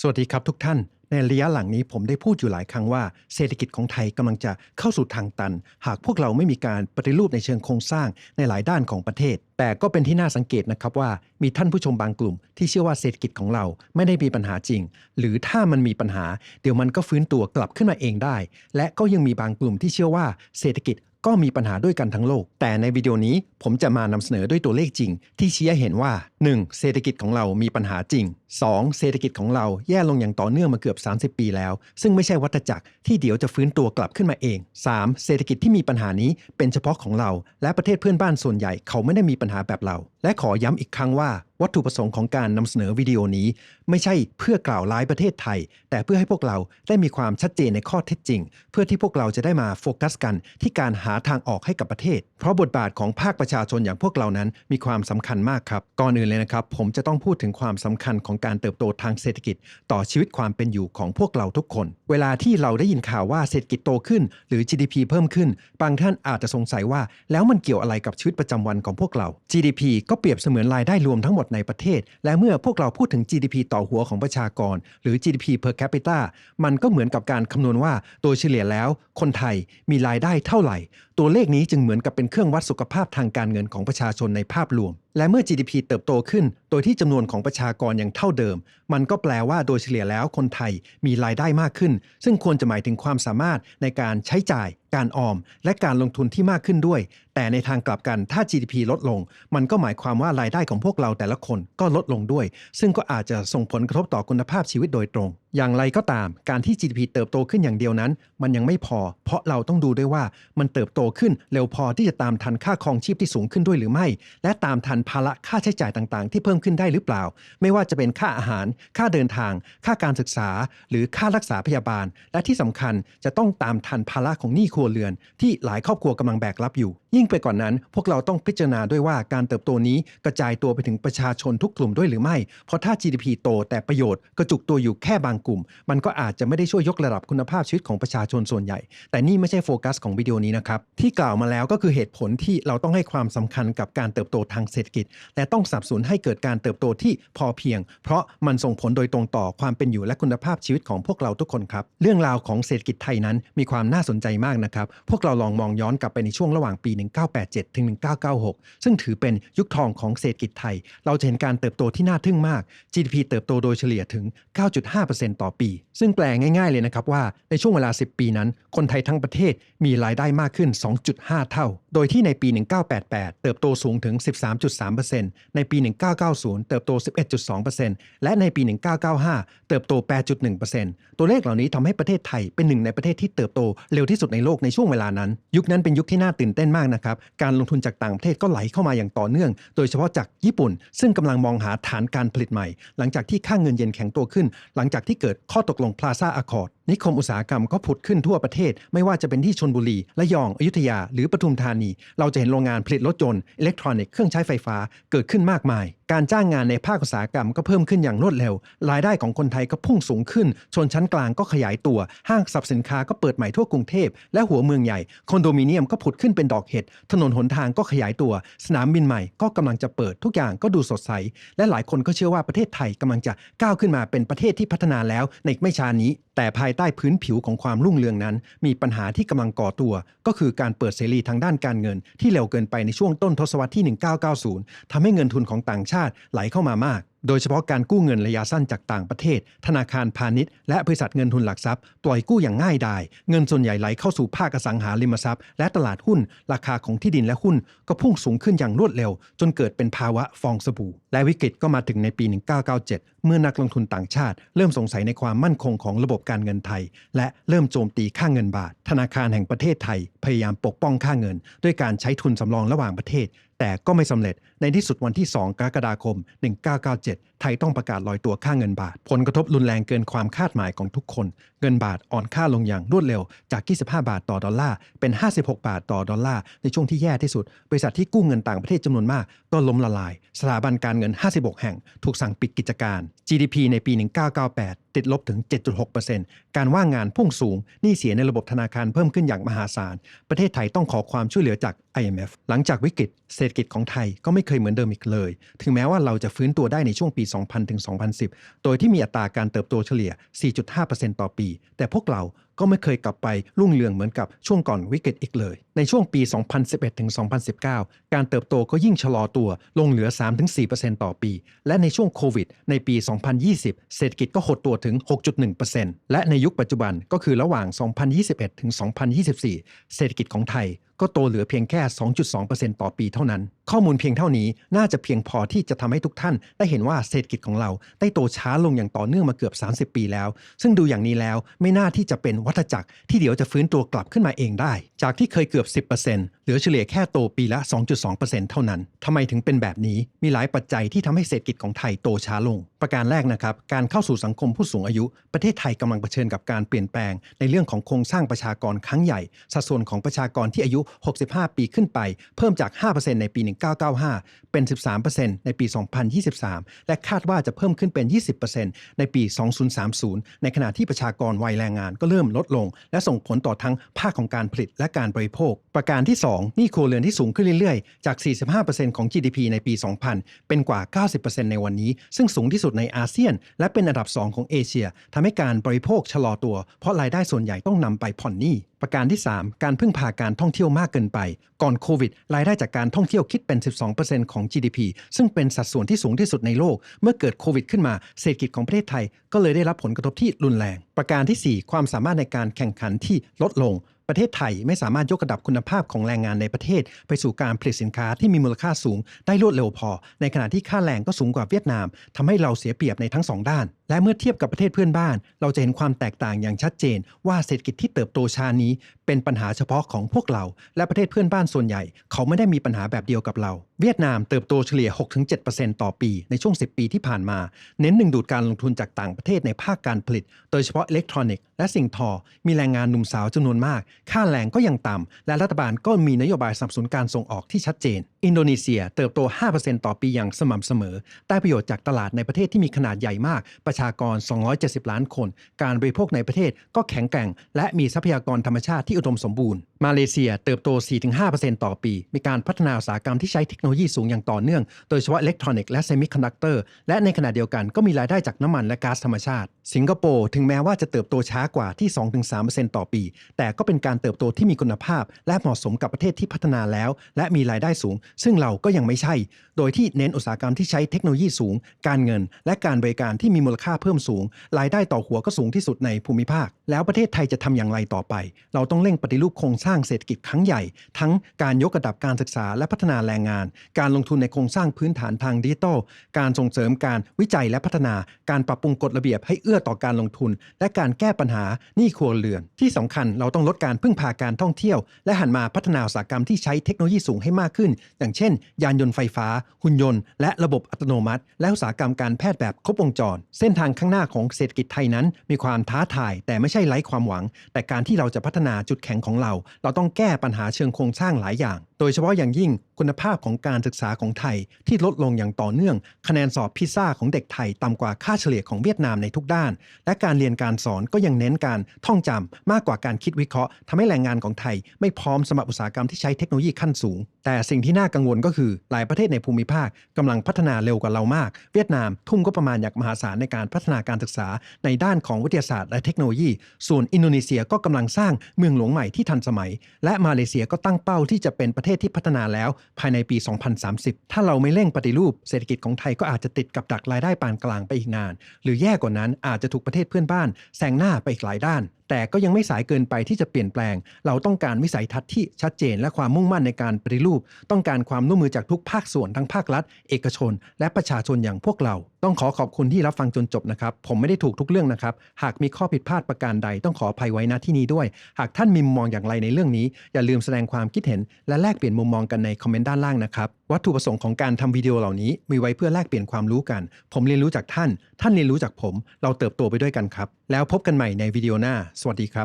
สวัสดีครับทุกท่าน ในระยะหลังนี้ผมได้พูดอยู่หลายครั้งว่าเศรษฐกิจของไทยกำลังจะเข้าสู่ทางตัน หากพวกเราไม่มีการปฏิรูปในเชิงโครงสร้างในหลายด้านของประเทศ แต่ก็เป็นที่น่าสังเกตนะครับว่ามีท่านผู้ชมบางกลุ่ม ที่เชื่อว่าเศรษฐกิจของเราไม่ได้มีปัญหาจริง หรือถ้ามันมีปัญหา เดี๋ยวมันก็ฟื้นตัวกลับขึ้นมาเองได้ และก็ยังมีบางกลุ่มที่เชื่อว่าเศรษฐกิจก็มีปัญหาด้วยกันทั้งโลก แต่ในวิดีโอนี้ผมจะมานำเสนอด้วยตัวเลขจริง ที่ชี้ให้เห็นว่า 1. เศรษฐกิจของเรามีปัญหาจริง 2. เศรษฐกิจของเราแย่ลงอย่างต่อเนื่องมาเกือบ 30 ปีแล้ว ซึ่งไม่ใช่วัฏจักรที่เดี๋ยวจะฟื้นตัวกลับขึ้นมาเอง 3. เศรษฐกิจที่มีปัญหานี้เป็นเฉพาะของเรา และประเทศเพื่อนบ้านส่วนใหญ่เขาไม่ได้มีปัญหาแบบเรา และขอย้ำอีกครั้งว่า วัตถุประสงค์ของการนำเสนอวิดีโอนี้ ไม่ใช่เพื่อกล่าวร้ายประเทศไทย แต่เพื่อให้พวกเราได้มีความชัดเจนในข้อเท็จจริง เพื่อที่พวกเราจะได้มาโฟกัสกันที่การหาทางออกให้กับประเทศ เพราะบทบาทของภาคประชาชนอย่างพวกเรานั้นมีความสำคัญมากครับก่อนอื่นเลยนะครับผมจะต้องพูดถึงความสำคัญของการเติบโตทางเศรษฐกิจ ต่อชีวิตความเป็นอยู่ของพวกเราทุกคน เวลาที่เราได้ยินข่าวว่าเศรษฐกิจโตขึ้น หรือ GDP เพิ่มขึ้น บางท่านอาจจะสงสัยว่า แล้วมันเกี่ยวอะไรกับชีวิตประจำวันของพวกเรา GDP ก็เปรียบเสมือนรายได้รวมทั้งหมดในประเทศ และเมื่อพวกเราพูดถึง GDP ต่อหัวของประชากร หรือ GDP per capita มันก็เหมือนกับการคำนวณว่าโดยเฉลี่ยแล้ว คนไทยมีรายได้เท่าไหร่ ตัวเลขนี้จึงเหมือนกับเป็นเครื่องวัดสุขภาพทางการเงินของประชาชนในภาพรวม และเมื่อ GDP เติบโตขึ้น โดยที่จำนวนของประชากรยังเท่าเดิม มันก็แปลว่าโดยเฉลี่ยแล้วคนไทยมีรายได้มากขึ้น ซึ่งควรจะหมายถึงความสามารถในการใช้จ่ายการออม และการลงทุนที่มากขึ้นด้วย แต่ในทางกลับกันถ้า GDP ลดลง มันก็หมายความว่ารายได้ของพวกเราแต่ละคนก็ลดลงด้วย ซึ่งก็อาจจะส่งผลกระทบต่อคุณภาพชีวิตโดยตรง อย่างไรก็ตาม การที่ GDP เติบโตขึ้นอย่างเดียวนั้น มันยังไม่พอ เพราะเราต้องดูด้วยว่ามันเติบโตขึ้นเร็วพอที่จะตามทันค่าครองชีพที่สูงขึ้นด้วยหรือไม่ และตามทันภาระค่าใช้จ่ายต่างๆ ที่เพิ่มขึ้นได้หรือเปล่า ไม่ว่าจะเป็นค่าอาหาร ค่าเดินทาง ค่าการศึกษา หรือค่ารักษาพยาบาล และที่สำคัญจะต้องตามทันภาระของหนี้ครัวเรือน ที่หลายครอบครัวกำลังแบกรับอยู่ ยิ่งไปกว่านนั้น พวกเราต้องพิจารณาด้วยว่าการเติบโตนี้กระจายตัวไปถึงประชาชนทุกกลุ่มด้วยหรือไม่ เพราะถ้า GDP โตแต่ประโยชน์กระจุกตัวอยู่แค่บางกลุ่ม มันก็อาจจะไม่ได้ช่วยยกระดับคุณภาพชีวิตของประชาชนส่วนใหญ่ แต่นี่ไม่ใช่โฟกัสของวิดีโอนี้นะครับที่กล่าวมาแล้วก็คือเหตุผลที่เราต้องให้ความสำคัญกับการเติบโตทางเศรษฐกิจ และต้องสับสนให้เกิดการเติบโตที่พอเพียง เพราะมันส่งผลโดยตรงต่อความเป็นอยู่และคุณภาพชีวิตของพวกเราทุกคนครับเรื่องราวของเศรษฐกิจไทยนั้นมีความน่าสนใจมากนะครับ พวกเราลองมองย้อนกลับไปในช่วงระหว่างปี 1987 ถึง 1996 ซึ่งถือเป็นยุคทองของเศรษฐกิจไทย เราจะเห็นการเติบโตที่น่าทึ่งมาก GDP เติบโตโดยเฉลี่ยถึง 9.5%ต่อปี ซึ่งแปลง่ายๆเลยนะครับว่าในช่วงเวลา 10 ปีนั้น คนไทยทั้งประเทศมีรายได้มากขึ้น 2.5 เท่า โดยที่ในปี 1988 เติบโตสูงถึง 13.3%ในปี 1990 เติบโต 11.2%และในปี 1995 เติบโต 8.1%ตัวเลขเหล่านี้ทำให้ประเทศไทยเป็นหนึ่งในประเทศที่เติบโตเร็วที่สุดในโลกในช่วงเวลานั้น ยุคนั้นเป็นยุคที่น่าตื่นเต้นมากนะครับ การลงทุนจากต่างประเทศก็ไหลเข้ามาอย่างต่อเนื่อง โดยเฉพาะจากญี่ปุ่น ซึ่งกำลังมองหาฐานการผลิตใหม่ หลังจากที่ค่าเงินเยนแข็งตัวขึ้น หลังจากที่เกิดข้อตกลงพลาซาอะคอร์ด นิคมอุตสาหกรรมก็ผุดขึ้นทั่วประเทศ ไม่ว่าจะเป็นที่ชนบุรีระยองอยุธยา หรือปทุมธานี เราจะเห็นโรงงานผลิตรถยนต์อิเล็กทรอนิกส์เครื่องใช้ไฟฟ้าเกิดขึ้นมากมาย การจ้างงานในภาคอุตสาหกรรมก็เพิ่มขึ้นอย่างรวดเร็ว รายได้ของคนไทยก็พุ่งสูงขึ้น ชนชั้นกลางก็ขยายตัว ห้างสรรพสินค้าก็เปิดใหม่ทั่วกรุงเทพและหัวเมืองใหญ่ คอนโดมิเนียมก็ผุดขึ้นเป็นดอกเห็ด ถนนหนทางก็ขยายตัว สนามบินใหม่ก็กำลังจะเปิดทุกอย่างก็ดูสดใส และหลายคนก็เชื่อว่าประเทศไทยกำลังจะก้าวขึ้นมาเป็นประเทศที่พัฒนาแล้วในไม่ช้านี้ แต่ภายใต้พื้นผิวของความรุ่งเรืองนั้น มีปัญหาที่กำลังก่อตัว ก็คือการเปิดเสรีทางด้านการเงิน ที่เร็วเกินไปในช่วงต้นทศวรรษที่ 1990ทำให้เงินทุนของต่างชาติไหลเข้ามามากโดยเฉพาะการกู้เงินระยะสั้นจากต่างประเทศ ธนาคารพาณิชย์ และบริษัทเงินทุนหลักทรัพย์ ปล่อยกู้อย่างง่ายดาย เงินส่วนใหญ่ไหลเข้าสู่ภาคอสังหาริมทรัพย์ และตลาดหุ้น ราคาของที่ดินและหุ้น ก็พุ่งสูงขึ้นอย่างรวดเร็ว จนเกิดเป็นภาวะฟองสบู่ และวิกฤตก็มาถึงในปี 1997 เมื่อนักลงทุนต่างชาติ เริ่มสงสัยในความมั่นคงของระบบการเงินไทย และเริ่มโจมตีค่าเงินบาท ธนาคารแห่งประเทศไทย พยายามปกป้องค่าเงิน ด้วยการใช้ทุนสำรองระหว่างประเทศ แต่ก็ไม่สำเร็จในที่สุดวันที่ 2 กรกฎาคม 1997 ไทยต้องประกาศลอยตัวค่าเงินบาท ผลกระทบรุนแรงเกินความคาดหมายของทุกคนเงินบาทอ่อนค่าลงอย่างรวดเร็วจาก 25 บาทต่อดอลลาร์เป็น 56 บาทต่อดอลลาร์ในช่วงที่แย่ที่สุด บริษัทที่กู้เงินต่างประเทศจำนวนมาก ก็ล้มละลาย สถาบันการเงิน 56 แห่ง ถูกสั่งปิดกิจการ GDP ในปี 1998 ติดลบถึง 7.6%การว่างงานพุ่งสูงหนี้เสียในระบบธนาคารเพิ่มขึ้นอย่างมหาศาล ประเทศไทยต้องขอความช่วยเหลือจาก IMF หลังจากวิกฤตเศรษฐกิจของไทยก็ไม่เคยเหมือนเดิมอีกเลย ถึงแม้ว่าเราจะฟื้นตัวได้ในช่วงปี 2000 ถึง 2010 โดยที่มีอัตราการเติบโตเฉลี่ย 4.5%ต่อปีแต่พวกเรา ก็ไม่เคยกลับไปรุ่งเรืองเหมือนกับช่วงก่อนวิกฤตอีกเลย ในช่วงปี 2011ถึง2019 การเติบโตก็ยิ่งชะลอตัวลงเหลือ 3-4%ต่อปี และในช่วงโควิด ในปี 2020 เศรษฐกิจก็หดตัวถึง 6.1%และในยุคปัจจุบันก็คือระหว่าง 2021ถึง2024 เศรษฐกิจของไทยก็โตเหลือเพียงแค่ 2.2%ต่อปีเท่านั้น ข้อมูลเพียงเท่านี้น่าจะเพียงพอที่จะทำให้ทุกท่าน ได้เห็นว่าเศรษฐกิจของเราได้โตช้าลงอย่างต่อเนื่องมาเกือบ 30 ปีแล้ว ซึ่งดูอย่างนี้แล้วไม่น่าที่จะเป็นวัฏจักรที่เดี๋ยวจะฟื้นตัวกลับขึ้นมาเองได้ จากที่เคยเกือบ 10%เหลือเฉลี่ยแค่โตปีละ 2.2%เท่านั้นทำไมถึงเป็นแบบนี้มีหลายปัจจัยที่ทำให้เศรษฐกิจของไทยโตช้าลงประการแรกนะครับ การเข้าสู่สังคมผู้สูงอายุ ประเทศไทยกำลังเผชิญกับการเปลี่ยนแปลง ในเรื่องของโครงสร้างประชากรครั้งใหญ่ สัดส่วนของประชากรที่อายุ 65 ปีขึ้นไป เพิ่มจาก 5%ในปี 1995 เป็น 13%ในปี 2023 และคาดว่าจะเพิ่มขึ้นเป็น 20%ในปี 2030 ในขณะที่ประชากรวัยแรงงานก็เริ่มลดลง และส่งผลต่อทั้งภาคของการผลิตและการบริโภค ประการที่2หนี้ครัวเรือนที่สูงขึ้นเรื่อยๆ จาก 45%ของ GDP ในปี 2000 เป็นกว่า 90%ในวันนี้ ซึ่งสูงที่สุดในอาเซียน และเป็นอันดับ 2 ของเอเชียทำให้การบริโภคชะลอตัว เพราะรายได้ส่วนใหญ่ต้องนำไปผ่อนหนี้ ประการที่ 3 การพึ่งพาการท่องเที่ยวมากเกินไป ก่อนโควิด รายได้จากการท่องเที่ยวคิดเป็น 12%ของ GDP ซึ่งเป็นสัดส่วนที่สูงที่สุดในโลก เมื่อเกิดโควิดขึ้นมา เศรษฐกิจของประเทศไทย ก็เลยได้รับผลกระทบที่รุนแรง ประการทีสี่4 ความสามารถในการแข่งขันที่ลดลง ประเทศไทยไม่สามารถยกระดับคุณภาพของแรงงานในประเทศ ไปสู่การผลิตสินค้าที่มีมูลค่าสูง ได้รวดเร็วพอ ในขณะที่ค่าแรงก็สูงกว่าเวียดนามทำให้เราเสียเปรียบในทั้งสองด้าน และเมื่อเทียบกับประเทศเพื่อนบ้าน เราจะเห็นความแตกต่างอย่างชัดเจน ว่าเศรษฐกิจที่เติบโตช้านี้ เป็นปัญหาเฉพาะของพวกเรา และประเทศเพื่อนบ้านส่วนใหญ่ เขาไม่ได้มีปัญหาแบบเดียวกับเราเวียดนามเติบโตเฉลี่ย 6-7%ต่อปีในช่วง 10 ปีที่ผ่านมา เน้นดึงดูดการลงทุนจากต่างประเทศในภาคการผลิต โดยเฉพาะอิเล็กทรอนิกส์และสิ่งทอ มีแรงงานหนุ่มสาวจำนวนมาก ค่าแรงก็ยังต่ำ และรัฐบาลก็มีนโยบายสนับสนุนการส่งออกที่ชัดเจน อินโดนีเซียเติบโต 5%ต่อปีอย่างสม่ำเสมอ ได้ประโยชน์จากตลาดในประเทศที่มีขนาดใหญ่มาก ประชากร 270 ล้านคน การบริโภคในประเทศก็แข็งแกร่ง และมีทรัพยากรธรรมชาติที่อุดมสมบูรณ์ มาเลเซียเติบโต 4-5%ต่อปี มีการพัฒนาอุตสาหกรรมที่ใช้เทคโนโลยีสูงอย่างต่อเนื่อง โดยเฉพาะอิเล็กทรอนิกส์และเซมิคอนดักเตอร์ และในขณะเดียวกันก็มีรายได้จากน้ำมันและก๊าซธรรมชาติ สิงคโปร์ถึงแม้ว่าจะเติบโตช้ากว่าที่ 2-3%ต่อปี แต่ก็เป็นการเติบโตที่มีคุณภาพ และเหมาะสมกับประเทศที่พัฒนาแล้ว และมีรายได้สูงซึ่งเราก็ยังไม่ใช่ โดยที่เน้นอุตสาหกรรมที่ใช้เทคโนโลยีสูง การเงิน และการบริการที่มีมูลค่าเพิ่มสูง รายได้ต่อหัวก็สูงที่สุดในภูมิภาค แล้วประเทศไทยจะทำอย่างไรต่อไป เราต้องเร่งปฏิรูปโครงสร้างเศรษฐกิจครั้งใหญ่ ทั้งการยกระดับการศึกษาและพัฒนาแรงงาน การลงทุนในโครงสร้างพื้นฐานทางดิจิทัล การส่งเสริมการวิจัยและพัฒนา การปรับปรุงกฎระเบียบให้เอื้อต่อการลงทุน และการแก้ปัญหาหนี้ครัวเรือน ที่สำคัญเราต้องลดการพึ่งพาการท่องเที่ยว และหันมาพัฒนาอุตสาหกรรมที่ใช้เทคโนโลยีสูงให้มากขึ้นอย่างเช่น ยานยนต์ไฟฟ้า หุ่นยนต์ และระบบอัตโนมัติ และอุตสาหกรรมการแพทย์แบบครบวงจร เส้นทางข้างหน้าของเศรษฐกิจไทยนั้น มีความท้าทาย แต่ไม่ใช่ไร้ความหวัง แต่การที่เราจะพัฒนาจุดแข็งของเรา เราต้องแก้ปัญหาเชิงโครงสร้างหลายอย่างโดยเฉพาะอย่างยิ่งคุณภาพของการศึกษาของไทยที่ลดลงอย่างต่อเนื่อง คะแนนสอบพิซซ่าของเด็กไทยต่ำกว่าค่าเฉลี่ยของเวียดนามในทุกด้าน และการเรียนการสอนก็ยังเน้นการท่องจำมากกว่าการคิดวิเคราะห์ทำให้แรงงานของไทย ไม่พร้อมสำหรับอุตสาหกรรมที่ใช้เทคโนโลยีขั้นสูง แต่สิ่งที่น่ากังวลก็คือ หลายประเทศในภูมิภาคกำลังพัฒนาเร็วกว่าเรามาก เวียดนามทุ่มก็ประมาณอย่างมหาศาลในการพัฒนาการศึกษา ในด้านของวิทยาศาสตร์และเทคโนโลยี ส่วนอินโดนีเซียก็กำลังสร้างเมืองหลวงใหม่ที่ทันสมัย และมาเลเซียก็ตั้งเป้าที่จะเป็นประเทศที่พัฒนาแล้วภายในปี 2030 ถ้าเราไม่เร่งปฏิรูปเศรษฐกิจของไทยก็อาจจะติดกับดักรายได้ปานกลางไปอีกนาน หรือแย่กว่านั้นอาจจะถูกประเทศเพื่อนบ้านแซงหน้าไปอีกหลายด้านแต่ก็ยังไม่สายเกินไปที่จะเปลี่ยนแปลง เราต้องการวิสัยทัศน์ที่ชัดเจนและความมุ่งมั่นในการปฏิรูป ต้องการความร่วมมือจากทุกภาคส่วนทั้งภาครัฐ เอกชน และประชาชนอย่างพวกเรา ต้องขอขอบคุณที่รับฟังจนจบนะครับ ผมไม่ได้ถูกทุกเรื่องนะครับ หากมีข้อผิดพลาดประการใดต้องขออภัยไว้ณที่นี้ด้วย หากท่านมีมุมมองอย่างไรในเรื่องนี้ อย่าลืมแสดงความคิดเห็น และแลกเปลี่ยนมุมมองกันในคอมเมนต์ด้านล่างนะครับ วัตถุประสงค์ของการทำวิดีโอเหล่านี้ มีไว้เพื่อแลกเปลี่ยนความรู้กัน ผมเรียนรู้จากท่าน ท่านเรียนรู้จากผม เราเติบโตไปด้วยกันครับ แล้วพบกันใหม่ในวิดีโอหน้า สวัสดีครับ